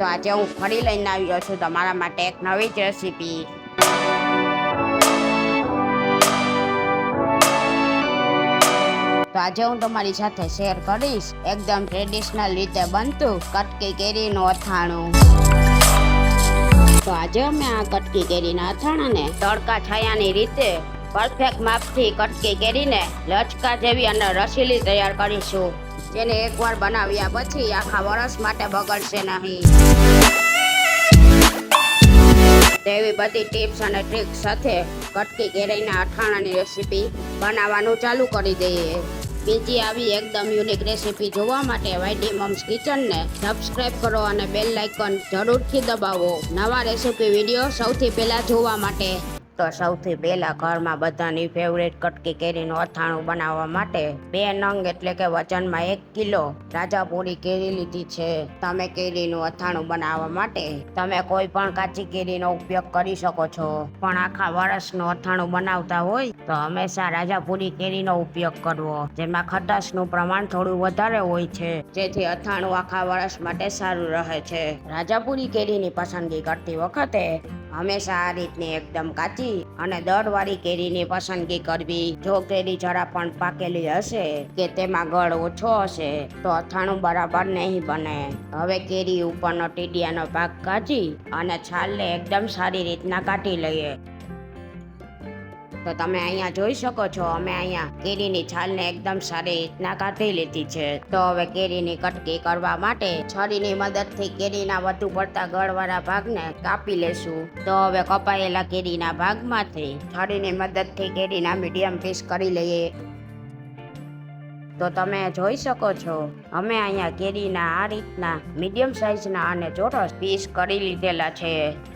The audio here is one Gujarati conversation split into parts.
તો આજે હું ફરી લઈને આવ્યો છું તમારા માટે એક નવી જ રેસીપી તો આજે હું તમારી સાથે શેર કરીશ એકદમ ટ્રેડિશનલ રીતે બનતું કટકી કેરીનું અથાણું. તો આજે અમે આ કટકી કેરીના અથાણાને તડકા છાયાની રીતે પરફેક્ટ માપથી કટકી કેરીને લચકા જેવી અને રસીલી તૈયાર કરીશું. જેને એકવાર બનાવ્યા પછી આખા વર્ષ માટે બગડશે નહીં. તેવી બધી ટિપ્સ અને ટ્રિક્સ સાથે કટકી કેરીના અથાણાની રેસીપી બનાવવાનું ચાલુ કરી દઈએ. બીજી આવી એકદમ યુનિક રેસીપી જોવા માટે વાયડી મમ્સ કિચનને સબસ્ક્રાઇબ કરો અને બેલ આઇકન જરૂરથી દબાવો. નવા રેસીપી વીડિયો સૌથી પહેલાં જોવા માટે તો સૌથી પહેલા ઘરમાં બધાની ફેવરેટ કટકી કેરીનું અથાણું બનાવવા માટે બે નંગ એટલે કે વજનમાં એક કિલો રાજાપુરી કેરી લીધી છે. તમે કેરીનું અથાણું બનાવવા માટે તમે કોઈ પણ કાચી કેરીનો ઉપયોગ કરી શકો છો. પણ આખા વર્ષનું અથાણું બનાવતા હોય તો હંમેશા રાજાપુરી કેરીનો ઉપયોગ કરવો, જેમાં ખટાશનું પ્રમાણ થોડું વધારે હોય છે. જેથી અથાણું આખા વર્ષ માટે સારું રહે છે. રાજાપુરી કેરીની પસંદગી કરતી વખતે હંમેશા આ રીતની એકદમ કાચી અને દળવાળી કેરીની પસંદગી કરવી. જો કેરી જરા પણ પાકેલી હશે કે તેમાં ગળ ઓછો હશે, તો અથાણું બરાબર નહીં બને. હવે કેરી ઉપરનો ટીડિયાનો ભાગ કાઢી અને છાલને એકદમ સારી રીતના કાઢી લઈએ. તો તમે અહીંયા જોઈ શકો છો, અમે અહીંયા કેરીની છાલને એકદમ સારી રીતના કાઢી લીધી છે. તો હવે કેરીની કટકી કરવા માટે છરીની મદદથી કેરીના વધુ પડતા ગળવાળા ભાગને કાપી લેશું. તો હવે કપાયેલા કેરીના ભાગમાંથી છરીની મદદથી કેરીના મીડિયમ પીસ કરી લઈએ. તો તમે જોઈ શકો છો, અમે અહીંયા કેરીના આ રીતના મીડિયમ સાઇઝના અને ચોરસ પીસ કરી લીધેલા છે.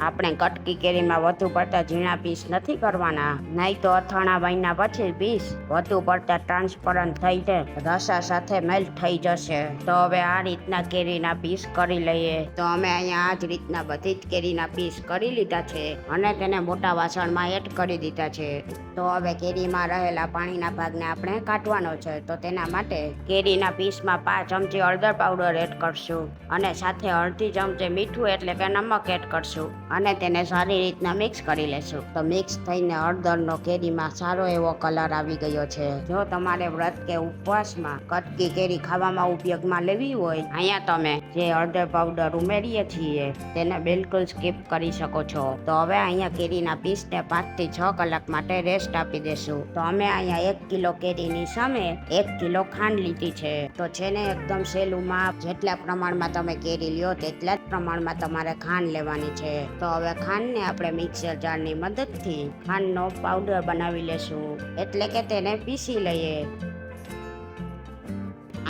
આપણે કટકી કેરીમાં વધુ પડતા ઝીણા પીસ નથી કરવાના, નહીં તો અથાણા મહિના પછી પીસ વધુ પડતા ટ્રાન્સપરન્ટ થઈ જાય, રસા સાથે મેલ્ટ થઈ જશે. તો હવે આ રીતના કેરીના પીસ કરી લઈએ. તો અમે અહીંયા આ જ રીતના બધી જ કેરીના પીસ કરી લીધા છે અને તેને મોટા વાસણમાં એડ કરી દીધા છે. તો હવે કેરીમાં રહેલા પાણીના ભાગને આપણે કાઢવાનો છે, તો તેના માટે કેરીના પીસમાં પાંચ ચમચી હળદર પાવડર એડ કરશું અને સાથે અડધી ચમચી મીઠું એટલે કે નમક એડ કરશું અને તેને સારી રીતના મિક્સ કરી લેશું. તો મિક્સ થઈને હળદરનો કેરીમાં સારો એવો કલર આવી ગયો છે. જો તમારે વ્રત કે ઉપવાસમાં કટકી કેરી ખાવામાં ઉપયોગમાં લેવી હોય, અહીંયા તમે જે હળદર પાવડર ઉમેરીએ છીએ તેને બિલકુલ સ્કીપ કરી શકો છો. તો હવે અહીંયા કેરીના પીસને પાંચથી છ કલાક માટે રેસ્ટ આપી દેશું. તો અમે અહીંયા એક કિલો કેરીની સામે એક કિલો ખાંડ લીધી છે. તો છે ને એકદમ સહેલું માપ જેટલા પ્રમાણમાં તમે કેરી લ્યો તેટલા જ પ્રમાણમાં તમારે ખાંડ લેવાની છે. તો હવે ખાંડને આપણે મિક્સર જારની મદદથી ખાંડનો પાવડર બનાવી લેશું. એટલે કે તેને પીસી લઈએ.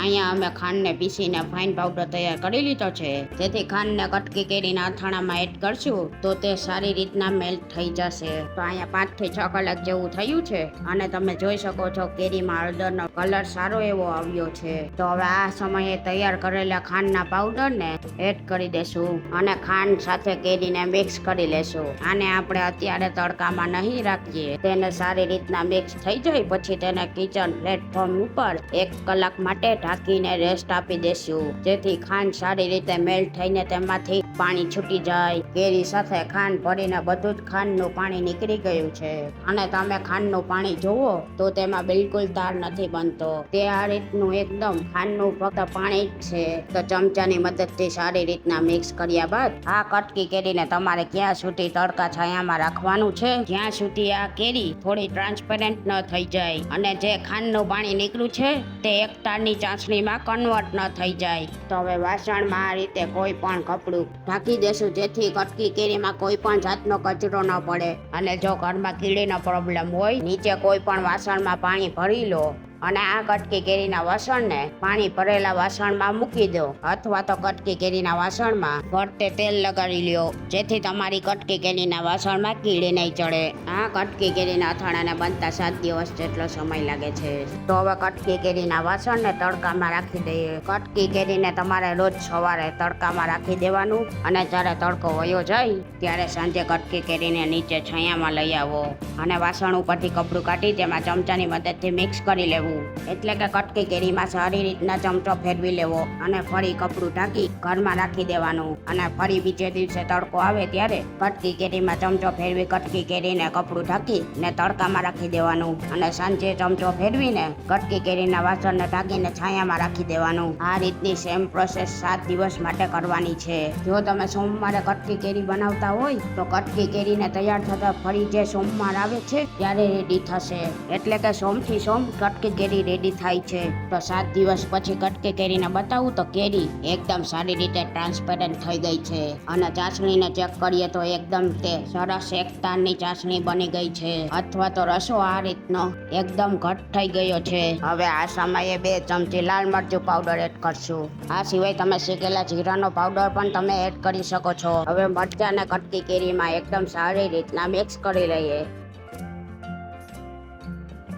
અહીંયા અમે ખાંડને પીસીને ફાઇન પાવડર તૈયાર કરી લીધો છે. જેથી ખાંડને કટકી કેરીના અથાણામાં એડ કરશું તો તે સારી રીતના મેલ્ટ થઈ જશે. તો અહીંયા પાંચથી છ કલાક જેવું થયું છે અને તમે જોઈ શકો છો કેરીમાં હળદરનો કલર સારો એવો આવ્યો છે. તો હવે આ સમયે તૈયાર કરેલા ખાંડના પાવડરને એડ કરી દેશું અને ખાંડ સાથે કેરીને મિક્સ કરી લેશું. આને આપણે અત્યારે તડકામાં નહીં રાખીએ. તેને સારી રીતના મિક્સ થઈ જાય, પછી તેને કિચન પ્લેટફોર્મ ઉપર એક કલાક માટે ઢાંકીને રેસ્ટ આપી દેશું. જેથી ખાંડ સારી રીતે મેલ્ટ થઈને તેમાંથી પાણી છૂટી જાય. કેરી સાથે ખાંડ ભરીને બધું જ ખાંડનું પાણી નીકળી ગયું છે. અને તમે ખાંડનું પાણી જુઓ, તો તેમાં બિલકુલ તાર નથી બનતો. તે આ રીતનું એકદમ ખાંડનું ફક્ત પાણી જ છે. તો ચમચાની મદદથી સારી રીતના મિક્સ કર્યા બાદ, આ કટકી કેરીને તમારે ક્યાં સુધી તડકા છાયામાં રાખવાનું છે? જ્યાં સુધી આ કેરી થોડી ટ્રાન્સપેરન્ટ ન થઈ જાય અને જે ખાંડનું પાણી નીકળ્યું છે, તે એક તારની ચાસણીમાં કન્વર્ટ ન થઈ જાય. તો હવે વાસણમાં આ રીતે કોઈ પણ કપડું ઢાંકી દેશું જેથી કટકી કેરીમાં કોઈ પણ જાતનો કચરો ન પડે. અને જો ઘરમાં કીડીનો પ્રોબ્લેમ હોય, નીચે કોઈ પણ વાસણમાં પાણી ભરી લો. અને આ કટકી કેરીના વાસણને પાણી ભરેલા વાસણમાં મૂકી દો. અથવા તો કટકી કેરીના વાસણમાં ભરતે તેલ લગાડી લ્યો, જેથી તમારી કટકી કેરીના વાસણમાં કીડી નહીં ચડે. આ કટકી કેરીના અથાણાને બનતા સાત દિવસ જેટલો સમય લાગે છે. તો હવે કટકી કેરીના વાસણને તડકામાં રાખી દઈએ. કટકી કેરીને તમારે રોજ સવારે તડકામાં રાખી દેવાનું અને જ્યારે તડકો વયો જાય, ત્યારે સાંજે કટકી કેરીને નીચે છાયામાં લઈ આવો. અને વાસણ ઉપરથી કપડું કાઢી તેમાં ચમચાની મદદથી મિક્સ કરી લેવું. દેવાનું એટલે કે કટકી કેરીમાં સારી રીતના ચમચો ફેરવી લેવો અને ફરી કપડું ઢાંકી ઘરમાં રાખી દેવાનું. અને ફરી બીજે દિવસે તડકો આવે ત્યારે કટકી કેરીમાં ચમચો ફેરવી કટકી કેરીને કપડું ઢાંકી ને તડકામાં રાખી દેવાનું. અને સાંજે ચમચો ફેરવીને કટકી કેરીના વાસણને ઢાંકીને છાયામાં રાખી દેવાનું. આ રીતની સેમ પ્રોસેસ સાત દિવસ માટે કરવાની છે. જો તમે સોમવારે કટકી કેરી બનાવતા હોય, તો કટકી કેરીને તૈયાર થતા ફરી જે સોમવાર આવે છે, ત્યારે રેડી થશે. એટલે કે સોમથી સોમ કટકી કેરી રેડી થાય છે. તો સાત દિવસ પછી કટકી કેરીને બતાવું તો કેરી એકદમ સારી રીતે ટ્રાન્સપેરન્ટ થઈ ગઈ છે. અને ચાસણીને ચેક કરીએ તો એકદમ તે સરસ એકતાની ચાસણી બની ગઈ છે. અથવા તો રસો આ રીતનો એકદમ ઘટ થઈ ગયો છે. હવે આ સમયે બે ચમચી લાલ મરચું પાવડર એડ કરશું. આ સિવાય તમે શેકેલા જીરાનો પાવડર પણ તમે એડ કરી શકો છો. હવે મરચાને કટકી કેરીમાં એકદમ સારી રીતના મિક્સ કરી લઈએ.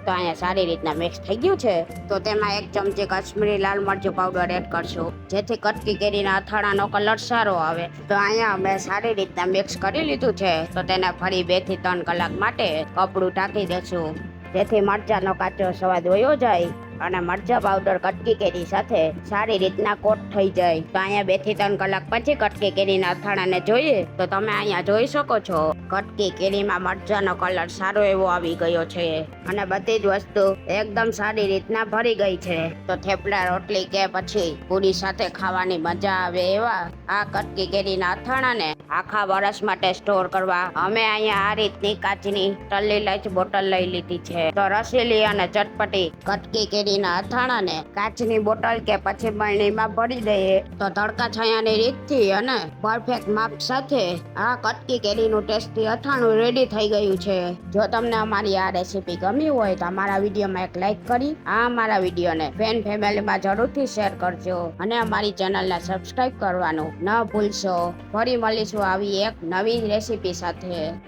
તો અહીંયા સારી રીતના મિક્સ થઈ ગયું છે. તો તેમાં એક ચમચી કાશ્મીરી લાલ મરચું પાવડર એડ કરશું. જેથી કટકી કેરીના અથાણાનો કલર સારો આવે. તો અહીંયા અમે સારી રીતના મિક્સ કરી લીધું છે. તો તેને ફરી બેથી ત્રણ કલાક માટે કપડું ઢાંકી દેશું જેથી મરચાંનો કાચો સ્વાદ વયો જાય. અને મરચા પાવડર કટકી કેરી સાથે સારી રીતના કોટ થઈ જાય. તો અહીંયા બેથી ત્રણ કલાક પછી કટકી કેરીના અથાણાને જોઈએ તો તમે અહીંયા જોઈ શકો છો. કટકી કેરીમાં મરચાંનો કલર સારો એવો આવી ગયો છે. અને બધી જ વસ્તુ એકદમ સારી રીતના ભરી ગઈ છે. તો થેપલા, રોટલી કે પછી પૂરી સાથે ખાવાની મજા આવે એવા આ કટકી કેરીના અથાણાને આખા વર્ષ માટે સ્ટોર કરવા અમે અહીંયા આ રીતની કાચની ટલ્લી લઈ બોટલ લઈ લીધી છે. તો રસીલી અને ચટપટી કટકી કેરીના અથાણાને કાચની બોટલ કે પછી બરણીમાં ભરી દઈએ. તો તડકા છાયાની રીતથી અને પરફેક્ટ માપ સાથે આ કટકી કેરીનું ટેસ્ટી અથાણું રેડી થઈ ગયું છે. જો તમને અમારી આ રેસીપી ગમી હોય તો અમારા વિડીયોમાં એક લાઈક કરી, આ અમારા વિડીયોને ફેન ફેમિલીમાં જરૂરથી શેર કરજો અને અમારી ચેનલને સબસ્ક્રાઈબ કરવાનું ન ભૂલશો. ફરી મળીશું આવી એક નવી રેસીપી સાથે.